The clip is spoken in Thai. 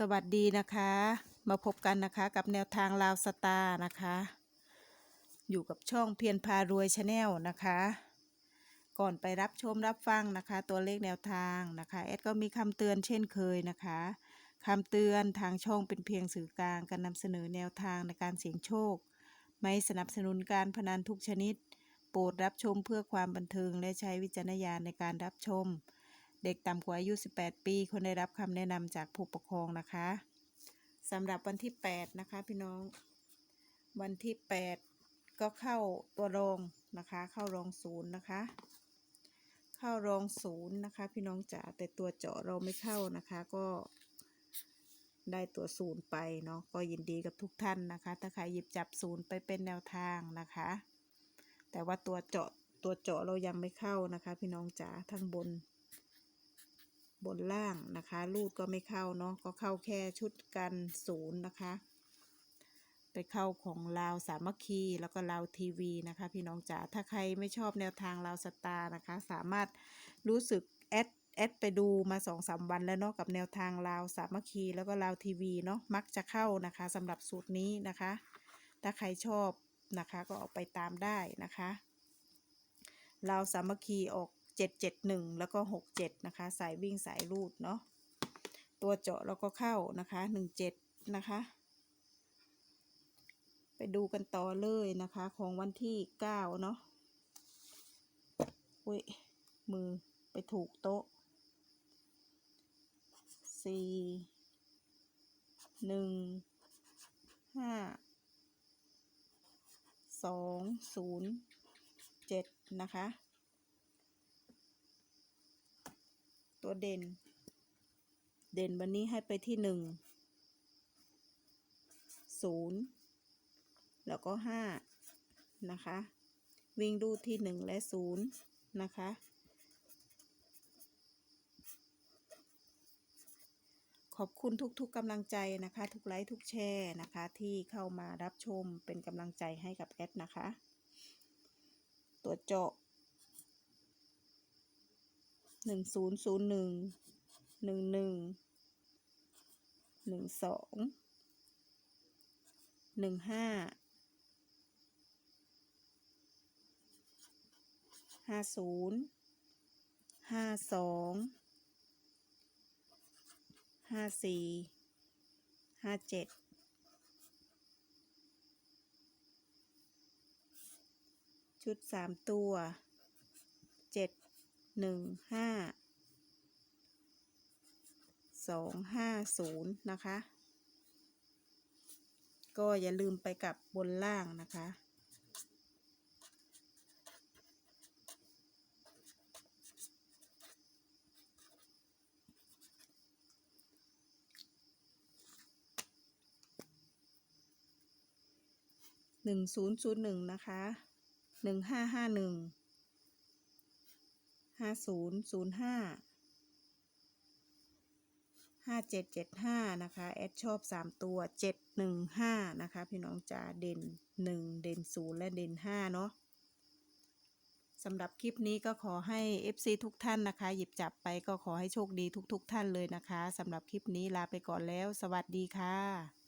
สวัสดีนะคะ มาพบกันนะคะกับแนวทางลาวสตาร์นะคะ อยู่กับช่องเพียรพารวยชาแนลนะคะ ก่อนไปรับชมรับฟังนะคะ ตัวเลขแนวทางนะคะแอดก็มีคำเตือนเช่นเคยนะคะคำเตือนทางช่องเป็นเพียงสื่อกลางการนำเสนอแนวทางในการเสี่ยงโชค ไม่สนับสนุนการพนันทุกชนิด โปรดรับชมเพื่อความบันเทิงและใช้วิจารณญาณในการรับชม เด็กต่ำกว่าอายุ 18 ปีควรได้รับคำแนะนำจากผู้ปกครองนะคะสำหรับวันที่ 8 นะคะ พี่น้อง วันที่ 8 ก็เข้าตัวรองนะคะ เข้ารองศูนย์นะคะ เข้ารองศูนย์นะคะ พี่น้องจ๋าแต่ตัวเจาะเราไม่เข้านะคะก็ได้ตัวศูนย์ไปเนาะก็ยินดีกับทุกท่านนะคะ ถ้าใครหยิบจับศูนย์ไปเป็นแนวทางนะคะ แต่ว่าตัวเจาะตัวเจาะเรายังไม่เข้านะคะ พี่น้องจ๋าทั้งบน บนล่างนะคะรูดก็ไม่เข้าเนาะก็เข้าแค่ชุดกันศูนย์นะคะ ไปเข้าของลาวสามัคคีแล้วก็ลาวทีวีนะคะ พี่น้องจ๋าถ้าใครไม่ชอบแนวทางลาวสตาร์นะคะ สามารถรู้สึกแอดแอดไปดูมาสองสามวันแล้วเนาะกับแนวทางลาวสามัคคีแล้วก็ลาวทีวีเนาะมักจะเข้านะคะสำหรับสูตรนี้นะคะ ถ้าใครชอบนะคะก็เอาไปตามได้นะคะลาวสามัคคีออก เจ็ดเจ็ดหนึ่งแล้วก็หกเจ็ดนะคะ สายวิ่งสายรูดเนาะตัวเจาะเราก็เข้านะคะหนึ่งเจ็ดนะคะ ไปดูกันต่อเลยนะคะของวันที่เก้าเนาะอุ้ยมือไปถูกโต๊ะสี่หนึ่งห้าสองศูนย์เจ็ดนะคะ ตัวเด่น เด่นวันนี้ให้ไปที่หนึ่งศูนย์แล้วก็ห้านะคะ วิ่งดูที่หนึ่งและศูนย์นะคะ ขอบคุณทุกๆกำลังใจนะคะ ทุกไลค์ทุกแชร์นะคะ ที่เข้ามารับชมเป็นกำลังใจให้กับแอดนะคะ ตัวเจาะ หนึ่งศูนย์ศูนย์หนึ่งหนึ่งหนึ่งหนึ่งสองหนึ่งห้าห้าศูนย์ห้าสองห้าสี่ห้าเจ็ดชุดสามตัวเจ็ด หนึ่งห้าสองห้าศูนย์นะคะ ก็อย่าลืมไปกับบนล่างนะคะ หนึ่งศูนย์ศูนย์หนึ่งนะคะหนึ่งห้าห้าหนึ่ง ห้าศูนย์ศูนย์ห้าห้าเจ็ดเจ็ดห้านะคะ แอดชอบสามตัวเจ็ดหนึ่งห้านะคะ พี่น้องจ๋าเด่นหนึ่งเด่นศูนย์และเด่นห้าเนาะสำหรับคลิปนี้ก็ขอให้ FC ทุกท่านนะคะ หยิบจับไปก็ขอให้โชคดีทุกๆทท่านเลยนะคะสำหรับคลิปนี้ลาไปก่อนแล้ว สวัสดีค่ะ